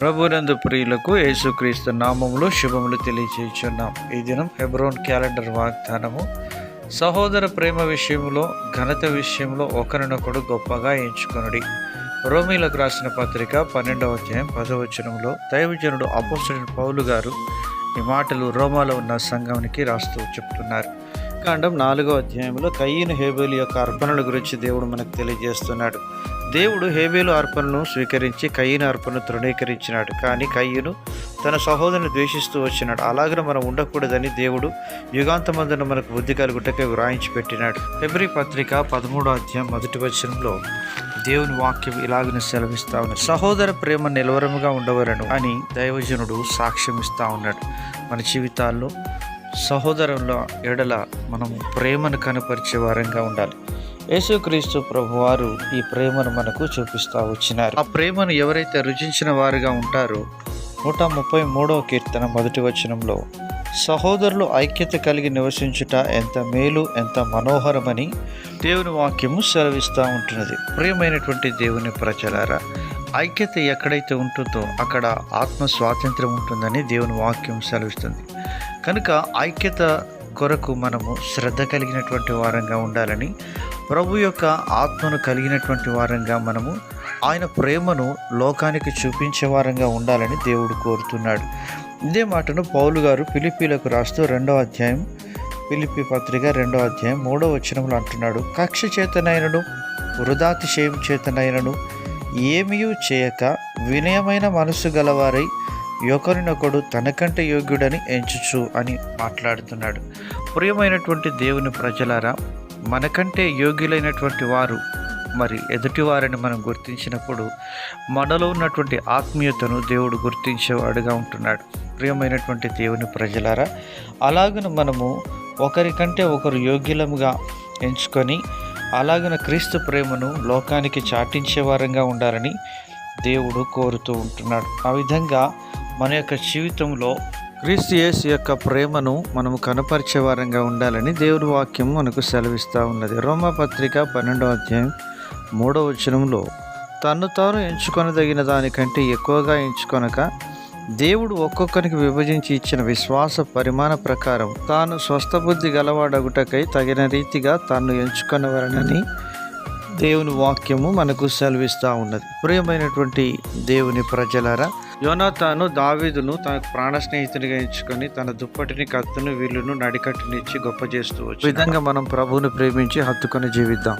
ప్రభునందు ప్రియులకు యేసుక్రీస్తు నామములు శుభములు తెలియజేయుచున్నాం. ఈ దినం హెబ్రోన్ క్యాలెండర్ వాగ్దానము సహోదర ప్రేమ విషయంలో ఘనత విషయంలో ఒకరినొకడు గొప్పగా ఎంచుకొనుడి. రోమీలకు రాసిన పత్రిక పన్నెండవ అధ్యాయం పదవచనంలో దైవజనుడు అపోసరుడు పౌలు గారు ఈ మాటలు రోమాలో ఉన్న సంఘానికి రాస్తూ చెప్తున్నారు. కాండం నాలుగో అధ్యాయంలో కయ్యను హేబేలు యొక్క అర్పణల గురించి దేవుడు మనకు తెలియజేస్తున్నాడు. దేవుడు హేబేలు అర్పణను స్వీకరించి కయ్యను అర్పణను తృణీకరించినాడు. కానీ కయ్యను తన సహోదరుని ద్వేషిస్తూ వచ్చినాడు. అలాగనే మనం ఉండకూడదని దేవుడు యుగాంతమందున మనకు బుద్ధి కలుగుటకే వ్రాయించి పెట్టినాడు. ఫిబ్రి పత్రిక పదమూడో అధ్యాయం మొదటి వచనంలో దేవుని వాక్యం ఇలాగనే సెలవిస్తా ఉన్నాడు సహోదర ప్రేమ నిలవరముగా ఉండవలను అని దైవజనుడు సాక్ష్యం ఇస్తా ఉన్నాడు. మన జీవితాల్లో సహోదరుల ఎడల మనం ప్రేమను కనపరిచే వారంగా ఉండాలి. యేసుక్రీస్తు ప్రభువారు ఈ ప్రేమను మనకు చూపిస్తా వచ్చినారు. ఆ ప్రేమను ఎవరైతే రుచించిన వారుగా ఉంటారో నూట ముప్పై మూడవ కీర్తన మొదటి వచనంలో సహోదరులు ఐక్యత కలిగి నివసించుట ఎంత మేలు ఎంత మనోహరమని దేవుని వాక్యము సెలవిస్తూ ఉంటున్నది. ప్రియమైనటువంటి దేవుని ప్రజలారా ఐక్యత ఎక్కడైతే ఉంటుందో అక్కడ ఆత్మ స్వాతంత్రం ఉంటుందని దేవుని వాక్యం సెలవిస్తుంది. కనుక ఐక్యత కొరకు మనము శ్రద్ధ కలిగినటువంటి వారంగా ఉండాలని ప్రభు యొక్క ఆత్మను కలిగినటువంటి వారంగా మనము ఆయన ప్రేమను లోకానికి చూపించే వారంగా ఉండాలని దేవుడు కోరుతున్నాడు. ఇదే మాటను పౌలు గారు పిలిపిలకు రాస్తూ రెండవ అధ్యాయం పిలిపి పత్రిక రెండవ అధ్యాయం మూడవ వచనంలో అంటున్నాడు. కక్ష చేతనైనను వృధాతిశయం చేతనైనను ఏమీ చేయక వినయమైన మనసు గలవారై ఒకరినొకడు తనకంటే యోగ్యుడని ఎంచుచు అని మాట్లాడుతున్నాడు. ప్రియమైనటువంటి దేవుని ప్రజలారా మనకంటే యోగ్యులైనటువంటి వారు మరి ఎదుటివారిని మనం గుర్తించినప్పుడు మనలో ఉన్నటువంటి ఆత్మీయతను దేవుడు గుర్తించేవాడుగా ఉంటున్నాడు. ప్రియమైనటువంటి దేవుని ప్రజలారా అలాగను మనము ఒకరికంటే ఒకరు యోగ్యులముగా ఎంచుకొని అలాగన క్రీస్తు ప్రేమను లోకానికి చాటించే వారంగా ఉండాలని దేవుడు కోరుతూ ఉంటున్నాడు. ఆ విధంగా మన యొక్క జీవితంలో క్రీస్తు యేసు యొక్క ప్రేమను మనము కనపరిచే వారంగా ఉండాలని దేవుడి వాక్యం మనకు సెలవిస్తూ ఉన్నది. రోమపత్రిక పన్నెండవ అధ్యాయం మూడవ వచనంలో తను తాను ఎంచుకొనదగిన దానికంటే ఎక్కువగా ఎంచుకొనక దేవుడు ఒక్కొక్కరికి విభజించి ఇచ్చిన విశ్వాస పరిమాణ ప్రకారం తాను స్వస్థబుద్ధి గలవాడగుటకై తగిన రీతిగా తాను ఎంచుకొనవలనని దేవుని వాక్యము మనకు సెలవిస్తూ ఉన్నది. ప్రియమైనటువంటి దేవుని ప్రజలారా యోనాతాను దావీదును తన ప్రాణ స్నేహితునిగా ఎంచుకొని తన దుప్పటిని కత్తును వీళ్ళను నడికట్టునిచ్చి గొప్ప చేస్తూ వచ్చి విధంగా మనం ప్రభువును ప్రేమించి హత్తుకొని జీవిద్దాం.